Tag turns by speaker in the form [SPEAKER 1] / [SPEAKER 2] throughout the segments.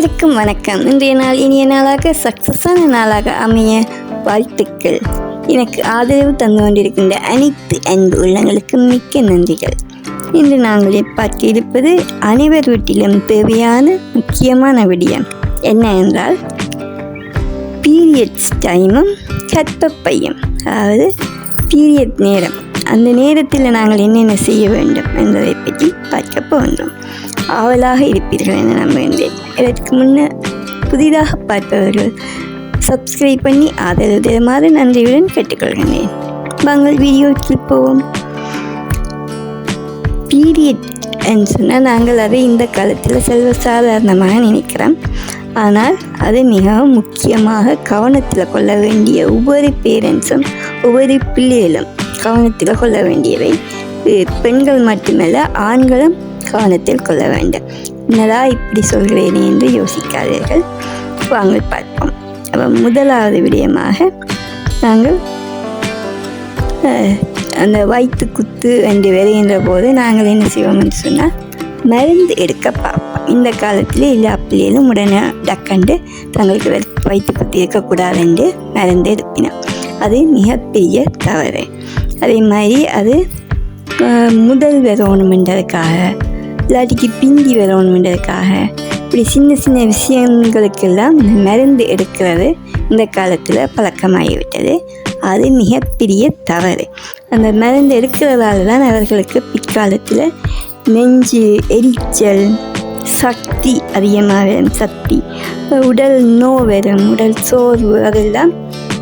[SPEAKER 1] அனைவருக்கும் வணக்கம். இன்றைய நாள் இனிய நாளாக சக்ஸஸான நாளாக அமைய வாழ்த்துக்கள். எனக்கு ஆதரவு தந்து கொண்டிருக்கின்ற அனைத்து அன்பு உள்ளங்களுக்கு மிக்க நன்றிகள். இன்று நாங்கள் பார்க்க இருப்பது அனைவர் வீட்டிலும் தேவையான முக்கியமான விடயம் என்ன என்றால் பீரியட்ஸ் டைமும் கற்பப்பையும் அதாவது பீரியட் நேரம். அந்த நேரத்தில் நாங்கள் என்னென்ன செய்ய வேண்டும் என்பதை பற்றி பார்க்க போகின்றோம். ஆவலாக இருப்பீர்கள் என நம்புகின்றேன் இதற்கு முன்னர் புதிதாக பார்ப்பவர்கள் சப்ஸ்கிரைப் பண்ணி ஆதரவு தருமாறு நன்றியுடன் கேட்டுக்கொள்கின்றேன் வாங்கள் வீடியோக்கு போவோம். பீரியட் சொன்னால் நாங்கள் அதை இந்த காலத்தில் செல்வ சாதாரணமாக நினைக்கிறோம். ஆனால் அது மிகவும் முக்கியமாக கவனத்தில் கொள்ள வேண்டிய ஒவ்வொரு பேரண்ட்ஸும் ஒவ்வொரு பிள்ளைகளும் கவனத்தில் கொள்ள வேண்டியவை. பெண்கள் மட்டுமல்ல ஆண்களும் கவனத்தில் கொள்ள வேண்டும். என்னடா இப்படி சொல்கிறேன் என்று யோசிக்காதீர்கள். வாங்கள் பார்ப்போம். அப்போ முதலாவது விடயமாக நாங்கள் அந்த வயிற்று குத்து என்று வருகின்ற போது நாங்கள் என்ன செய்வோம்னு சொன்னால் மருந்து எடுக்க பார்ப்போம். இந்த காலத்தில் எல்லா பிள்ளைகளும் உடனே டக்கண்டு தங்களுக்கு வயிற்று குத்தி இருக்கக்கூடாது என்று மருந்து எடுப்பினோம் அது மிகப்பெரிய தவறு. அதே மாதிரி அது முதல் முதல் வரணுமென்றதுக்காக இல்லாட்டிக்கு பிந்தி வரணுன்றதுக்காக இப்படி சின்ன சின்ன விஷயங்களுக்கெல்லாம் மருந்து எடுக்கிறது இந்த காலத்தில் பழக்கமாகிவிட்டது. அது மிகப்பெரிய தவறு. அந்த மருந்து எடுக்கிறதால தான் அவர்களுக்கு பிற்காலத்தில் நெஞ்சு எரிச்சல் சக்தி அதிகமாக வரும். சக்தி. உடல் நோ வரும். உடல் சோர்வு அதெல்லாம்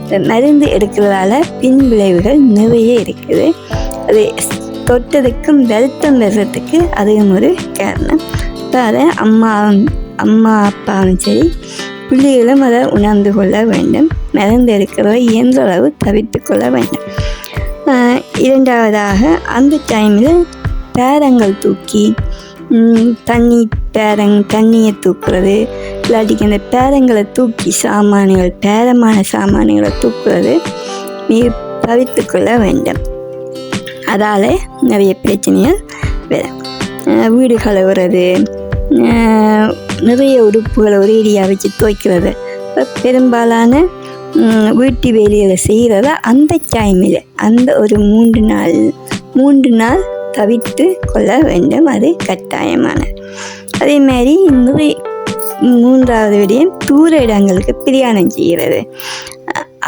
[SPEAKER 1] இந்த மருந்து எடுக்கிறதால பின் விளைவுகள் நிறைய இருக்குது. அது தொட்டதுக்கும் வெளுத்தம் வர்றதுக்கு அதுவும் ஒரு காரணம். இப்போ அதை அம்மா அம்மா அப்பாவும் சரி பிள்ளைகளும் அதை உணர்ந்து கொள்ள வேண்டும். மருந்து இருக்கிறத இயன்ற அளவு தவிர்த்து கொள்ள வேண்டும். இரண்டாவதாக அந்த டைமில் பேரங்கள் தூக்கி தண்ணி பேரங் தண்ணியை தூக்குறது. இல்லாட்டிக்கு அந்த பேரங்களை தூக்கி சாமான்கள் பேரமான சாமான்களை தூக்குறது. நீ தவிர்த்து கொள்ள வேண்டும். அதால் நிறைய பிரச்சனைகள் வரும். வீடு கழுவுறது நிறைய உடுப்புகளை ஒரேடியாக வச்சு துவைக்கிறது. இப்போ பெரும்பாலான வீட்டு வேலைகளை செய்கிறத அந்த டைமில் அந்த ஒரு மூன்று நாள் மூன்று நாள் தவிர்த்து கொள்ள வேண்டும். அது கட்டாயமான. அதே மாதிரி நிறைய மூன்றாவது விடயம் தூர இடங்களுக்கு பிரயாணம் செய்கிறது.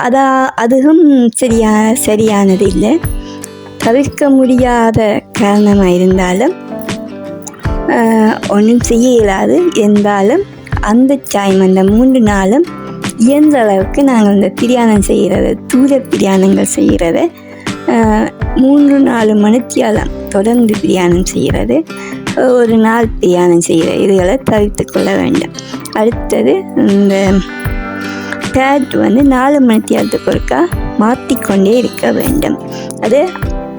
[SPEAKER 1] அதா அதுவும் சரியா சரியானது இல்லை. தவிர்க்க முடியாத காரணமாக இருந்தாலும் ஒன்றும் செய்ய இயலாது இருந்தாலும் அந்த டைம் அந்த மூன்று நாளும் இயன்ற அளவுக்கு நாங்கள் இந்த பிரயாணம் செய்கிறத தூர பிரியாணங்கள் செய்கிறத. மூன்று நாலு மணித்தியாலம் தொடர்ந்து பிரியாணம் செய்கிறது. ஒரு நாள் பிரயாணம் செய்கிற இதுகளை தவிர்த்து கொள்ள வேண்டும். அடுத்தது இந்த பேட் வந்து நாலு மணித்தியாலத்துக்கு ஒருக்கா மாற்றிக்கொண்டே இருக்க வேண்டும். அது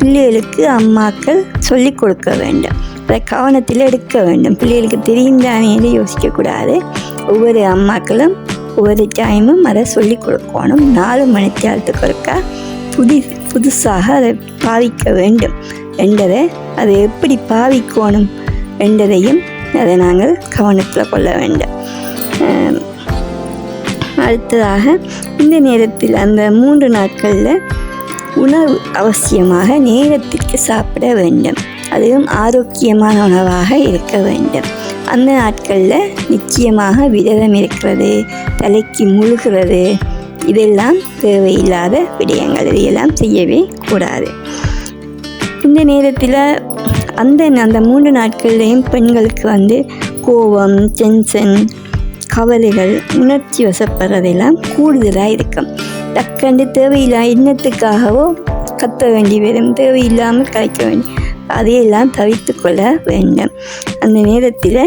[SPEAKER 1] பிள்ளைகளுக்கு அம்மாக்கள் சொல்லிக் கொடுக்க வேண்டும். அதை கவனத்தில் எடுக்க வேண்டும். பிள்ளைகளுக்கு தெரியும் தானே யோசிக்கக்கூடாது. ஒவ்வொரு அம்மாக்களும் ஒவ்வொரு டைமும் அதை சொல்லிக் கொடுக்கணும். நாலு மணித்தியாலத்துக்கு ஒருக்கா புதி புதுசாக அதை பாவிக்க வேண்டும் என்றதை அதை எப்படி பாவிக்கணும் என்றதையும் அதை நாங்கள் கவனத்தில் கொள்ள வேண்டும். அடுத்ததாக இந்த நேரத்தில் அந்த மூன்று நாட்களில் உணவு அவசியமாக நேரத்திற்கு சாப்பிட வேண்டும். அதுவும் ஆரோக்கியமான உணவாக இருக்க வேண்டும். அந்த நாட்களில் நிச்சயமாக விரதம் இருக்கிறது தலைக்கு முழுகிறது இதெல்லாம் தேவையில்லாத விடயங்கள். இதையெல்லாம் செய்யவே கூடாது. இந்த நேரத்தில் அந்த அந்த மூன்று நாட்கள்லேயும் பெண்களுக்கு வந்து கோபம் டென்ஷன் கவலைகள் உணர்ச்சி வசப்படுறதெல்லாம் கூடுதலாக இருக்கும். டக்கண்டு தேவையில்லா எண்ணத்துக்காகவோ கத்த வேண்டி வரும் தேவையில்லாமல் கலைக்க வேண்டி அதையெல்லாம் தவிர்த்து கொள்ள வேண்டும். அந்த நேரத்தில்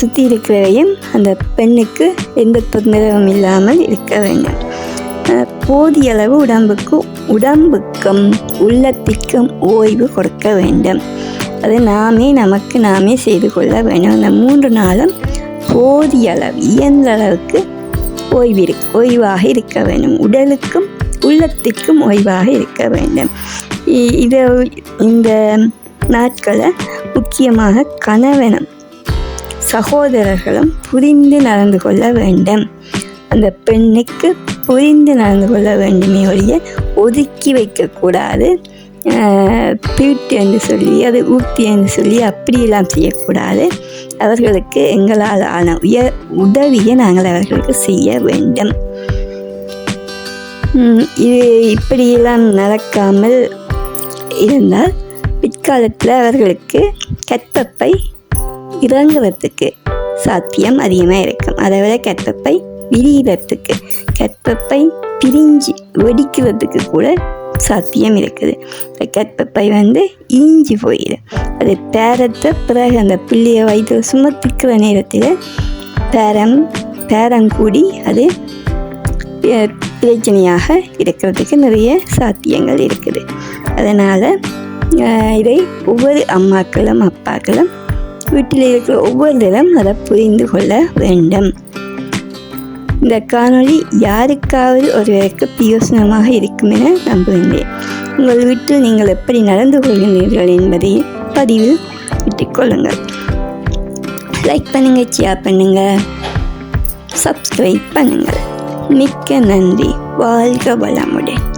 [SPEAKER 1] சுற்றி இருக்கிறவையும் அந்த பெண்ணுக்கு எந்த தொந்தரவும் இல்லாமல் இருக்க வேண்டும். போதிய அளவு உடம்புக்கு உடம்புக்கும் உள்ளத்திற்கும் ஓய்வு கொடுக்க வேண்டும். அதை நாமே நமக்கு நாமே செய்து கொள்ள வேண்டும். அந்த மூன்று நாளும் போதிய அளவு இயன்ற அளவுக்கு ஓய்வு ஓய்வாக இருக்க வேண்டும். உடலுக்கும் உள்ளத்திற்கும் ஓய்வாக இருக்க வேண்டும். இ- இதை இந்த நாட்களை முக்கியமாக கணவனும் சகோதரர்களும் புரிந்து நடந்து கொள்ள வேண்டும். அந்த பெண்ணுக்கு புரிந்து நடந்து கொள்ள வேண்டுமே ஒழிய ஒதுக்கி வைக்கக்கூடாது பீட்டு என்று சொல்லி அது ஊட்டி என்று சொல்லி அப்படியெல்லாம் செய்யக்கூடாது. அவர்களுக்கு எங்களால் ஆன உய உதவியை நாங்கள் அவர்களுக்கு செய்ய வேண்டும். இது இப்படியெல்லாம் நடக்காமல் இருந்தால் பிற்காலத்தில் அவர்களுக்கு கற்பப்பை இறங்குறதுக்கு சாத்தியம் அதிகமாக இருக்கும். அதை விட கற்பப்பை விரிகிறதுக்கு கற்பப்பை பிரிஞ்சு வெடிக்கிறதுக்கு கூட சாத்தியம் இருக்குது. இந்த கற்பப்பை வந்து இஞ்சி போயிடும். அது பேரத்தை பிறகு அந்த பிள்ளையை வயிற்று சுமத்திக்கிற நேரத்தில் பேரம் பேரம் கூடி அது பிரச்சனையாக இருக்கிறதுக்கு நிறைய சாத்தியங்கள் இருக்குது. அதனால் இதை ஒவ்வொரு அம்மாக்களும் அப்பாக்களும் வீட்டில் இருக்கிற ஒவ்வொருத்தரும் அதை புரிந்து கொள்ள வேண்டும். இந்த காணொளி யாருக்காவது ஒருவருக்கு பிரயோசனமாக இருக்கும் என நம்புகின்றேன். உங்கள் வீட்டில் நீங்கள் எப்படி நடந்து கொள்கின்றீர்கள் என்பதை பதிவில் விட்டுக்கொள்ளுங்கள் லைக் பண்ணுங்கள் ஷேர் பண்ணுங்கள் சப்ஸ்கிரைப் பண்ணுங்கள். மிக்க நன்றி. வாழ்க வளமுடன்.